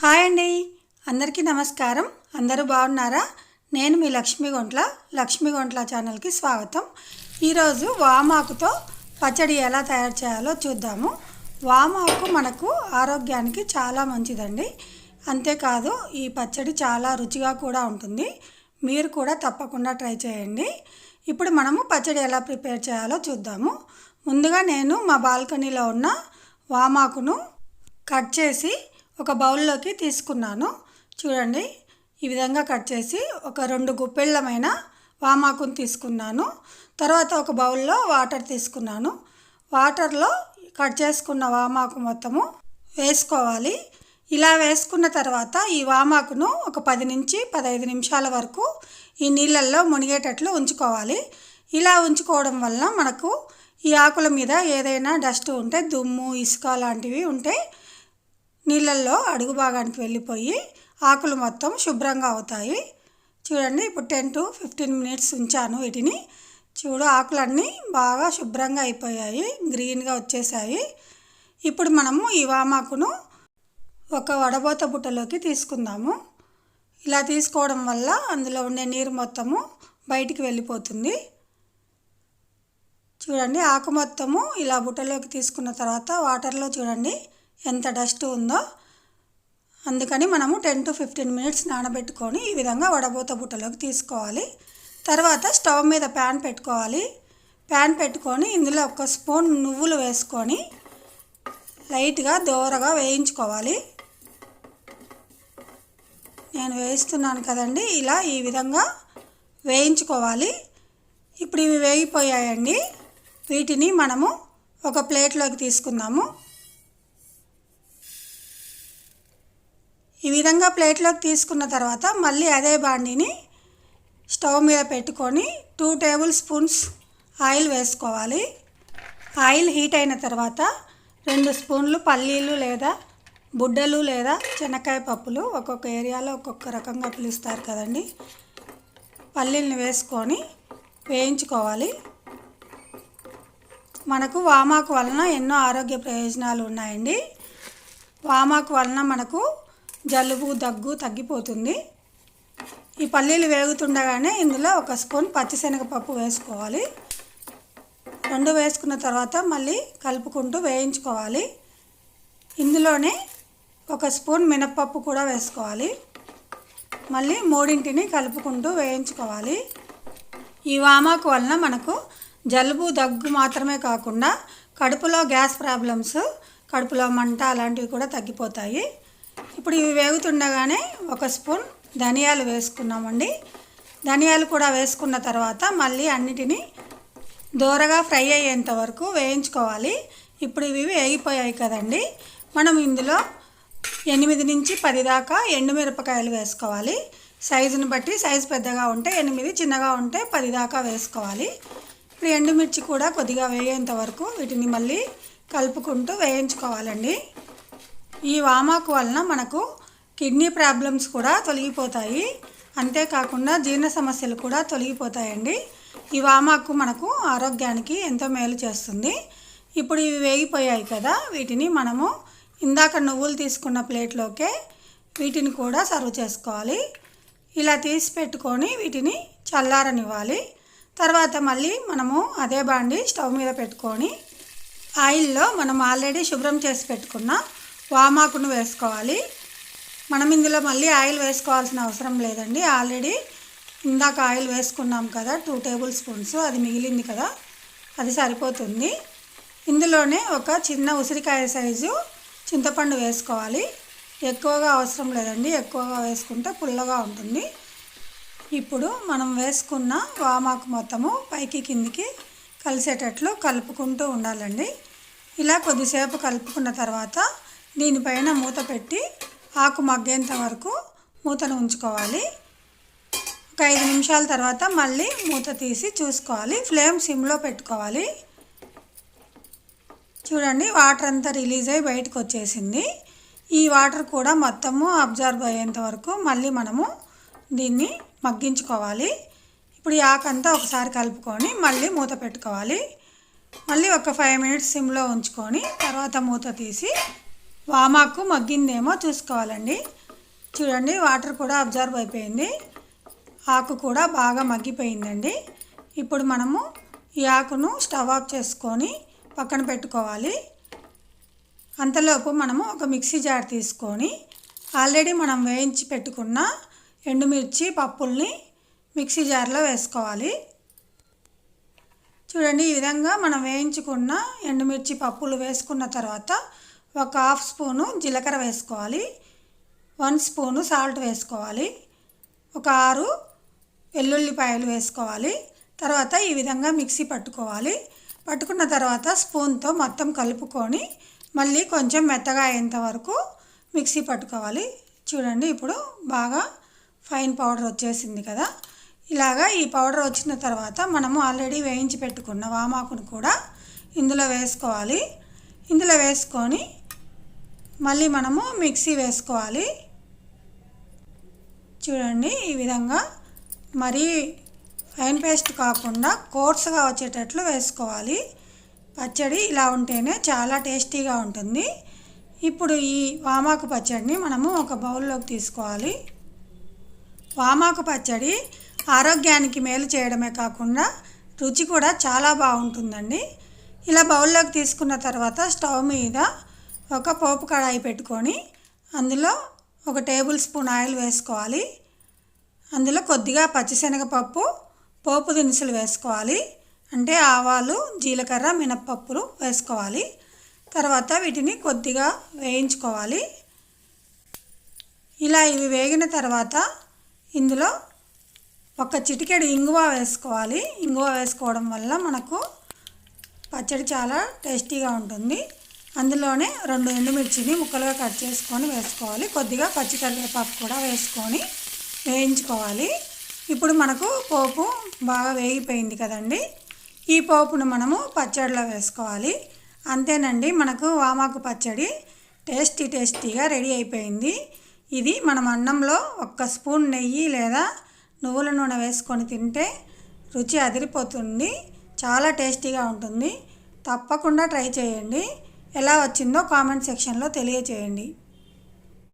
Hi అండి. అందరికీ నమస్కారం. అందరూ బాగున్నారా? నేను మీ లక్ష్మీ గొంట్ల లక్ష్మీ గొంట్ల ఛానల్కి స్వాగతం. ఈరోజు వామాకుతో పచ్చడి ఎలా తయారు చేయాలో చూద్దాము. వామాకు మనకు ఆరోగ్యానికి చాలా మంచిదండి. అంతేకాదు ఈ పచ్చడి చాలా రుచిగా కూడా ఉంటుంది. మీరు కూడా తప్పకుండా ట్రై చేయండి. ఇప్పుడు మనము పచ్చడి ఎలా ప్రిపేర్ చేయాలో చూద్దాము. ముందుగా నేను మా బాల్కనీలో ఉన్న వామాకును కట్ చేసి ఒక బౌల్లోకి తీసుకున్నాను. చూడండి ఈ విధంగా కట్ చేసి ఒక రెండు గుప్పెళ్ళమైన వామాకుని తీసుకున్నాను. తర్వాత ఒక బౌల్లో వాటర్ తీసుకున్నాను. వాటర్లో కట్ చేసుకున్న వామాకు మొత్తము వేసుకోవాలి. ఇలా వేసుకున్న తర్వాత ఈ వామాకును ఒక పది నుంచి పదహైదు నిమిషాల వరకు ఈ నీళ్ళల్లో మునిగేటట్లు ఉంచుకోవాలి. ఇలా ఉంచుకోవడం వలన మనకు ఈ ఆకుల మీద ఏదైనా డస్ట్ ఉంటే దుమ్ము ఇసుక లాంటివి ఉంటే నీళ్ళల్లో అడుగు భాగానికి వెళ్ళిపోయి ఆకులు మొత్తం శుభ్రంగా అవుతాయి. చూడండి ఇప్పుడు టెన్ టు ఫిఫ్టీన్ మినిట్స్ ఉంచాను వీటిని. చూడు ఆకులన్నీ బాగా శుభ్రంగా అయిపోయాయి గ్రీన్గా వచ్చేసాయి. ఇప్పుడు మనము ఈ వామాకును ఒక వడబోత బుట్టలోకి తీసుకుందాము. ఇలా తీసుకోవడం వల్ల అందులో ఉండే నీరు మొత్తము బయటికి వెళ్ళిపోతుంది. చూడండి ఆకు మొత్తము ఇలా బుట్టలోకి తీసుకున్న తర్వాత వాటర్లో చూడండి ఎంత డస్ట్ ఉందో అందుకని మనము టెన్ టు ఫిఫ్టీన్ మినిట్స్ నానబెట్టుకొని ఈ విధంగా వడబోత బుట్టలోకి తీసుకోవాలి. తర్వాత స్టవ్ మీద ప్యాన్ పెట్టుకోవాలి. ప్యాన్ పెట్టుకొని ఇందులో ఒక స్పూన్ నువ్వులు వేసుకొని లైట్గా దోరగా వేయించుకోవాలి. నేను వేయిస్తున్నాను కదండి ఇలా ఈ విధంగా వేయించుకోవాలి. ఇప్పుడు ఇవి వేగిపోయాయండి. వీటిని మనము ఒక ప్లేట్లోకి తీసుకుందాము. ఈ విధంగా ప్లేట్లోకి తీసుకున్న తర్వాత మళ్ళీ అదే బాండీని స్టవ్ మీద పెట్టుకొని టూ టేబుల్ స్పూన్స్ ఆయిల్ వేసుకోవాలి. ఆయిల్ హీట్ అయిన తర్వాత రెండు స్పూన్లు పల్లీలు లేదా బుడ్డలు లేదా చెనక్కాయ పప్పులు ఒక్కొక్క ఏరియాలో ఒక్కొక్క రకంగా పిలుస్తారు కదండి. పల్లీలను వేసుకొని వేయించుకోవాలి. మనకు వామాకు వలన ఎన్నో ఆరోగ్య ప్రయోజనాలు ఉన్నాయండి. వామాకు వలన మనకు జలుబు దగ్గు తగ్గిపోతుంది. ఈ పల్లీలు వేగుతుండగానే ఇందులో ఒక స్పూన్ పచ్చిశనగపప్పు వేసుకోవాలి. రెండు వేసుకున్న తర్వాత మళ్ళీ కలుపుకుంటూ వేయించుకోవాలి. ఇందులోనే ఒక స్పూన్ మినప్పప్పు కూడా వేసుకోవాలి. మళ్ళీ మూడింటిని కలుపుకుంటూ వేయించుకోవాలి. ఈ వామాకు వలన మనకు జలుబు దగ్గు మాత్రమే కాకుండా కడుపులో గ్యాస్ ప్రాబ్లమ్స్ కడుపులో మంట అలాంటివి కూడా తగ్గిపోతాయి. ఇప్పుడు ఇవి వేగుతుండగానే ఒక స్పూన్ ధనియాలు వేసుకున్నామండి. ధనియాలు కూడా వేసుకున్న తర్వాత మళ్ళీ అన్నిటినీ దూరగా ఫ్రై అయ్యేంత వరకు వేయించుకోవాలి. ఇప్పుడు ఇవి వేగిపోయాయి కదండి. మనం ఇందులో ఎనిమిది నుంచి పది దాకా ఎండుమిరపకాయలు వేసుకోవాలి. సైజుని బట్టి సైజు పెద్దగా ఉంటే ఎనిమిది చిన్నగా ఉంటే పది దాకా వేసుకోవాలి. ఇప్పుడు ఎండుమిర్చి కూడా కొద్దిగా వేయేంత వరకు వీటిని మళ్ళీ కలుపుకుంటూ వేయించుకోవాలండి. ఈ వామాకు వలన మనకు కిడ్నీ ప్రాబ్లమ్స్ కూడా తొలగిపోతాయి. అంతేకాకుండా జీర్ణ సమస్యలు కూడా తొలగిపోతాయండి. ఈ వామాకు మనకు ఆరోగ్యానికి ఎంతో మేలు చేస్తుంది. ఇప్పుడు ఇవి వేగిపోయాయి కదా వీటిని మనము ఇందాక నువ్వులు తీసుకున్న ప్లేట్లోకే వీటిని కూడా సర్వ్ చేసుకోవాలి. ఇలా తీసి పెట్టుకొని వీటిని చల్లారనివ్వాలి. తర్వాత మళ్ళీ మనము అదే బాండి స్టవ్ మీద పెట్టుకొని ఆయిల్లో మనం ఆల్రెడీ శుభ్రం చేసి పెట్టుకున్న వామాకును వేసుకోవాలి. మనం ఇందులో మళ్ళీ ఆయిల్ వేసుకోవాల్సిన అవసరం లేదండి. ఆల్రెడీ ఇందాక ఆయిల్ వేసుకున్నాం కదా టూ టేబుల్ స్పూన్స్ అది మిగిలింది కదా అది సరిపోతుంది. ఇందులోనే ఒక చిన్న ఉసిరికాయ సైజు చింతపండు వేసుకోవాలి. ఎక్కువగా అవసరం లేదండి. ఎక్కువగా వేసుకుంటే పుల్లగా ఉంటుంది. ఇప్పుడు మనం వేసుకున్న వామాకు మొత్తము పైకి కిందికి కలిసేటట్లు కలుపుకుంటూ ఉండాలండి. ఇలా కొద్దిసేపు కలుపుకున్న తర్వాత దీనిపైన మూత పెట్టి ఆకు మగ్గేంత వరకు మూతను ఉంచుకోవాలి. ఒక ఐదు నిమిషాల తర్వాత మళ్ళీ మూత తీసి చూసుకోవాలి. ఫ్లేమ్ సిమ్లో పెట్టుకోవాలి. చూడండి వాటర్ అంతా రిలీజ్ అయ్యి బయటకు వచ్చేసింది. ఈ వాటర్ కూడా మొత్తము అబ్జర్వ్ అయ్యేంత వరకు మళ్ళీ మనము దీన్ని మగ్గించుకోవాలి. ఇప్పుడు ఈ ఆకంతా ఒకసారి కలుపుకొని మళ్ళీ మూత పెట్టుకోవాలి. మళ్ళీ ఒక ఫైవ్ మినిట్స్ సిమ్లో ఉంచుకొని తర్వాత మూత తీసి వామాకు మగ్గిందేమో చూసుకోవాలండి. చూడండి వాటర్ కూడా అబ్జర్వ్ అయిపోయింది. ఆకు కూడా బాగా మగ్గిపోయిందండి. ఇప్పుడు మనము ఈ ఆకును స్టవ్ ఆఫ్ చేసుకొని పక్కన పెట్టుకోవాలి. అంతలోపు మనము ఒక మిక్సీ జార్ తీసుకొని ఆల్రెడీ మనం వేయించి పెట్టుకున్న ఎండుమిర్చి పప్పుల్ని మిక్సీ జార్లో వేసుకోవాలి. చూడండి ఈ విధంగా మనం వేయించుకున్న ఎండుమిర్చి పప్పులు వేసుకున్న తర్వాత ఒక హాఫ్ స్పూను జీలకర్ర వేసుకోవాలి వన్ స్పూను సాల్ట్ వేసుకోవాలి ఒక ఆరు వెల్లుల్లిపాయలు వేసుకోవాలి. తర్వాత ఈ విధంగా మిక్సీ పట్టుకోవాలి. పట్టుకున్న తర్వాత స్పూన్తో మొత్తం కలుపుకొని మళ్ళీ కొంచెం మెత్తగా అయ్యేంత వరకు మిక్సీ పట్టుకోవాలి. చూడండి ఇప్పుడు బాగా ఫైన్ పౌడర్ వచ్చేసింది కదా. ఇలాగా ఈ పౌడర్ వచ్చిన తర్వాత మనము ఆల్రెడీ వేయించి పెట్టుకున్న వామాకును కూడా ఇందులో వేసుకోవాలి. ఇందులో వేసుకొని మళ్ళీ మనము మిక్సీ వేసుకోవాలి. చూడండి ఈ విధంగా మరీ ఫైన్ పేస్ట్ కాకుండా కోర్సుగా వచ్చేటట్లు వేసుకోవాలి. పచ్చడి ఇలా ఉంటేనే చాలా టేస్టీగా ఉంటుంది. ఇప్పుడు ఈ వామాకు పచ్చడిని మనము ఒక బౌల్లోకి తీసుకోవాలి. వామాకు పచ్చడి ఆరోగ్యానికి మేలు చేయడమే కాకుండా రుచి కూడా చాలా బాగుంటుందండి. ఇలా బౌల్లోకి తీసుకున్న తర్వాత స్టవ్ మీద ఒక పోపు కడాయి పెట్టుకొని అందులో ఒక టేబుల్ స్పూన్ ఆయిల్ వేసుకోవాలి. అందులో కొద్దిగా పచ్చిశనగపప్పు పోపు దినుసులు వేసుకోవాలి. అంటే ఆవాలు జీలకర్ర మినప్పప్పులు వేసుకోవాలి. తర్వాత వీటిని కొద్దిగా వేయించుకోవాలి. ఇలా ఇవి వేగిన తర్వాత ఇందులో ఒక చిటికెడు ఇంగువ వేసుకోవాలి. ఇంగువ వేసుకోవడం వల్ల మనకు పచ్చడి చాలా టేస్టీగా ఉంటుంది. అందులోనే రెండు ఎండుమిర్చిని ముక్కలుగా కట్ చేసుకొని వేసుకోవాలి. కొద్దిగా పచ్చి కరివేపాకు కూడా వేసుకొని వేయించుకోవాలి. ఇప్పుడు మనకు పోపు బాగా వేగిపోయింది కదండి. ఈ పోపును మనము పచ్చడిలో వేసుకోవాలి. అంతేనండి మనకు వామాకు పచ్చడి టేస్టీ టేస్టీగా రెడీ అయిపోయింది. ఇది మనం అన్నంలో ఒక్క స్పూన్ నెయ్యి లేదా నువ్వుల నూనె వేసుకొని తింటే రుచి అదిరిపోతుంది. చాలా టేస్టీగా ఉంటుంది. తప్పకుండా ట్రై చేయండి. ఎలా వచ్చిందో కామెంట్ సెక్షన్లో తెలియచేయండి.